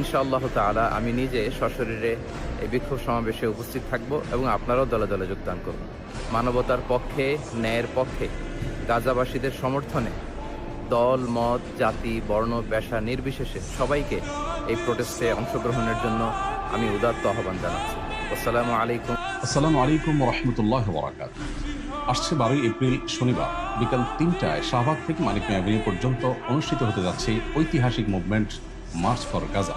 ইনশাআল্লাহ তাআলা আমি নিজে সশরীরে এই বিক্ষোভ সমাবেশে উপস্থিত থাকব এবং আপনারাও দলে দলে যোগদান করব। মানবতার পক্ষে, ন্যায়ের পক্ষে, গাজাবাসীদের সমর্থনে দল, মত, জাতি, বর্ণ, পেশা নির্বিশেষে সবাইকে এই প্রোটেস্টে অংশগ্রহণের জন্য আমি উদাত্ত আহ্বান জানাচ্ছি। আসসালামু আলাইকুম। আসসালামু আলাইকুম রহমতুল্লাহ বরাকাত আসছে বারোই এপ্রিল, শনিবার, বিকাল তিনটায় শাহবাগ থেকে মানিক মিয়া পর্যন্ত অনুষ্ঠিত হতে যাচ্ছে ঐতিহাসিক মুভমেন্ট মার্চ ফর গাজা।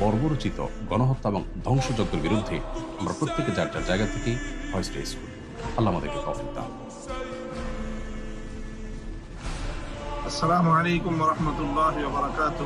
বর্বরচিত গণহত্যা এবং ধ্বংসযজ্ঞের বিরুদ্ধে আমরা প্রত্যেকে যার যার জায়গা থেকে ভয়েস রেজ করি। আল্লাহ আমাদেরকে তফিক দান আসসালামু আলাইকুম রহমতুল্লাহ বারাকাত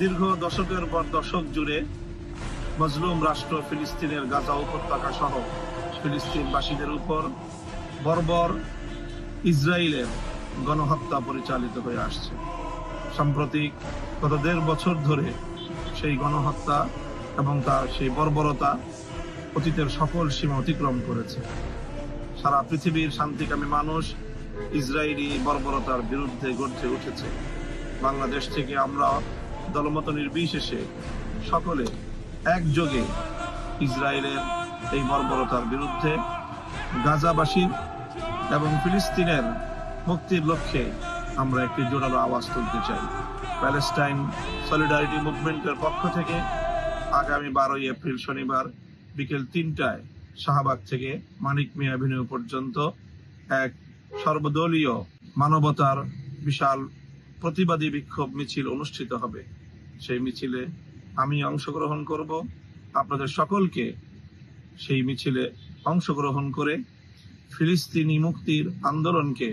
দীর্ঘ দশকের পর দশক জুড়ে মজলুম রাষ্ট্র ফিলিস্তিনের গাজা উপত্যকা সহ ফিলিস্তিনবাসীদের উপর বর্বর ইসরায়েলের গণহত্যা পরিচালিত হয়ে আসছে। সাম্প্রতিক গত দেড় বছর ধরে সেই গণহত্যা এবং তার সেই বর্বরতা অতীতের সকল সীমা অতিক্রম করেছে। সারা পৃথিবীর শান্তিকামী মানুষ ইসরায়েলি বর্বরতার বিরুদ্ধে গর্জে উঠেছে। বাংলাদেশ থেকে আমরা দলমত নির্বিশেষে সকলে একযোগে ইসরায়েলের এই বর্বরতার বিরুদ্ধে গাজাবাসীর এবং ফিলিস্তিনের মুক্তির লক্ষ্যে আমরা একটি জোরালো আওয়াজ তুলতে চাই। প্যালেস্টাইন সলিডারিটি মুভমেন্টের পক্ষ থেকে আগামী বারোই এপ্রিল শনিবার বিকেল তিনটায় শাহবাগ থেকে মানিক মিয়া অ্যাভিনিউ পর্যন্ত এক সর্বদলীয় মানবতার বিশাল প্রতিবাদী বিক্ষোভ মিছিল অনুষ্ঠিত হবে। সেই মিছিলে আমি অংশগ্রহণ করব। আপনাদের সকলকে সেই মিছিলে অংশগ্রহণ করে ফিলিস্তিনি মুক্তির আন্দোলনকে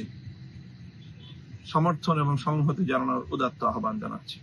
সমর্থন এবং সংহতি জানানোর উদাত্ত আহ্বান জানাচ্ছি।